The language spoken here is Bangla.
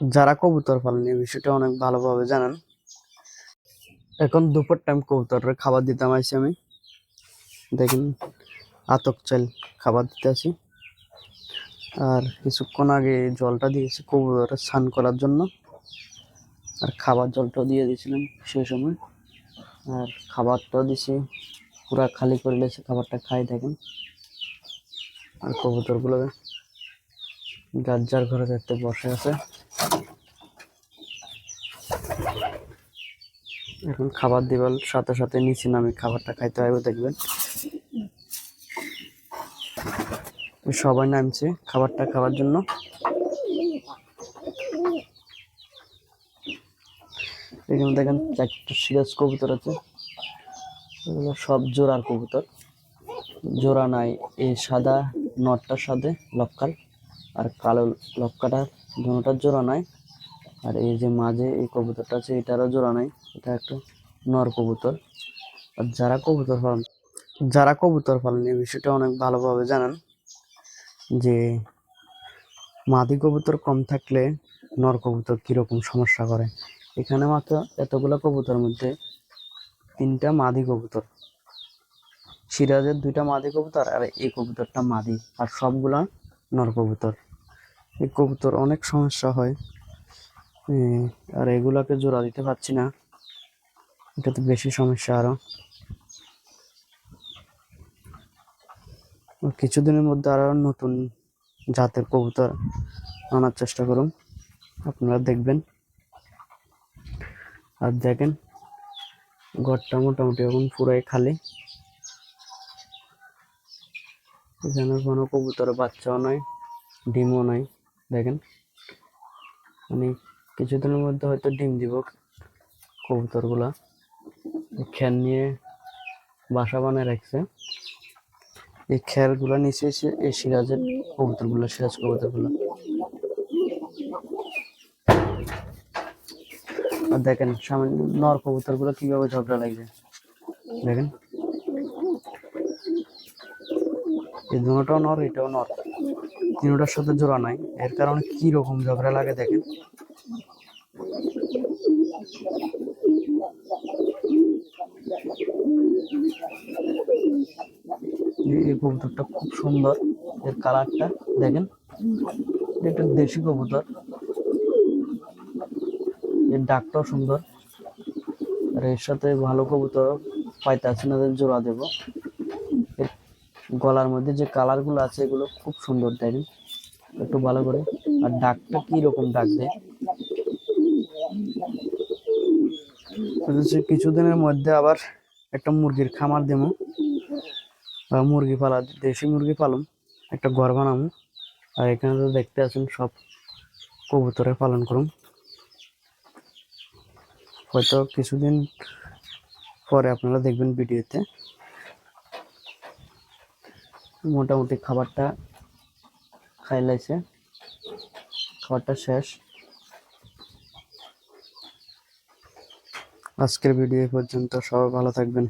যারা কবুতর পালন এই বিষয়টা অনেক ভালোভাবে জানেন। এখন দুপুর টাইম কবুতরের খাবার দিতাম আইছি আমি। দেখেন, আতক চাল খাবার দিতে আছি। আর কিছুক্ষণ আগে জলটা দিয়েছি কবুতরের স্নান করার জন্য। আর খাবার জলটাও দিয়ে দিয়েছিলাম সেই সময়। আর খাবারটাও দিছি পুরা খালি করে লেছে খাবারটা খাই দেখেন। আর কবুতরগুলো যার ঘরে দেখতে বসে আছে। এখন খাবার দিবার সাথে সাথে নিচে নামে খাবারটা খাইতে হবে, দেখবেন। সবাই নামছে খাবারটা খাওয়ার জন্য। এখানে দেখেন চারটা সিরাজ কবুতর আছে। এগুলো সব জোড়ার কবুতর। জোড়া নাই, এই সাদা নটটার সাথে লক্কাল। আর কালো লক্কাটা দুটার জোড়া নাই আর এই যে মাঝে এই কবুতরটা আছে, এটারও জোড়া নাই এটা একটা নর কবুতর। আর যারা কবুতর পালন যারা কবুতর পালন এই বিষয়টা অনেক ভালোভাবে জানেন যে মাদি কবুতর কম থাকলে নর কবুতর কীরকম সমস্যা করে। এখানে মাত্র এতগুলো কবুতর মধ্যে তিনটা মাদি কবুতর। সিরাজের দুইটা মাদি কবুতর আর এই কবুতরটা মাদি। আর সবগুলা নর কবুতর। এই কবুতর অনেক সমস্যা হয়। আর এগুলাকে জোড়া দিতে পারছি না। এটা তো বেশি সমস্যা আরও আর কিছুদিনের মধ্যে আরও নতুন জাতের কবুতর আনার চেষ্টা করুন। আপনারা দেখবেন। আর দেখেন, ঘরটা মোটামুটি এখন পুরাই খালি। এখানে কোনো কবুতরের বাচ্চাও নাই, ডিমও নাই। দেখেন। মানে কিছুদিনের মধ্যে হয়তো ডিম দিব কবুতরগুলা। খ্যার নিয়ে বাসা বানায় রাখছে। এই খ্যারগুলো নিচে এসে এই সিরাজের কবুতরগুলো, সিরাজ কবুতরগুলো। আর দেখেন, সামনে নর কবুতরগুলো কীভাবে ঝগড়া লাগছে। দেখেন। এই দুটোটাও নর, এটাও নর। তিনটার সাথে জোড়া নাই। এর কারণে কি রকম ঝগড়া লাগে দেখেন। এই কবুতরটা খুব সুন্দর, এর কালারটা দেখেন। এটা দেশি কবুতর। এর ডাকটাও সুন্দর। আর এর সাথে ভালো কবুতর পাইতে আছে না জোড়া দেবো। গলার মধ্যে যে কালারগুলো আছে এগুলো খুব সুন্দর দেখেন একটু ভালো করে। আর ডাকটা কি রকম ডাক দেয়? কিছুদিনের মধ্যে আবার একটা মুরগির খামার দেবো। বা মুরগি পালা, দেশি মুরগি পালন, একটা ঘর বানাবো। আর এখানে তো দেখতে আছেন সব কবুতরে পালন করুন। হয়তো কিছুদিন পরে আপনারা দেখবেন ভিডিওতে। মোটামুটি খাবারটা খাইলাইছে। খাবারটা শেষ। আজকের ভিডিও পর্যন্ত। সবাই ভালো থাকবেন।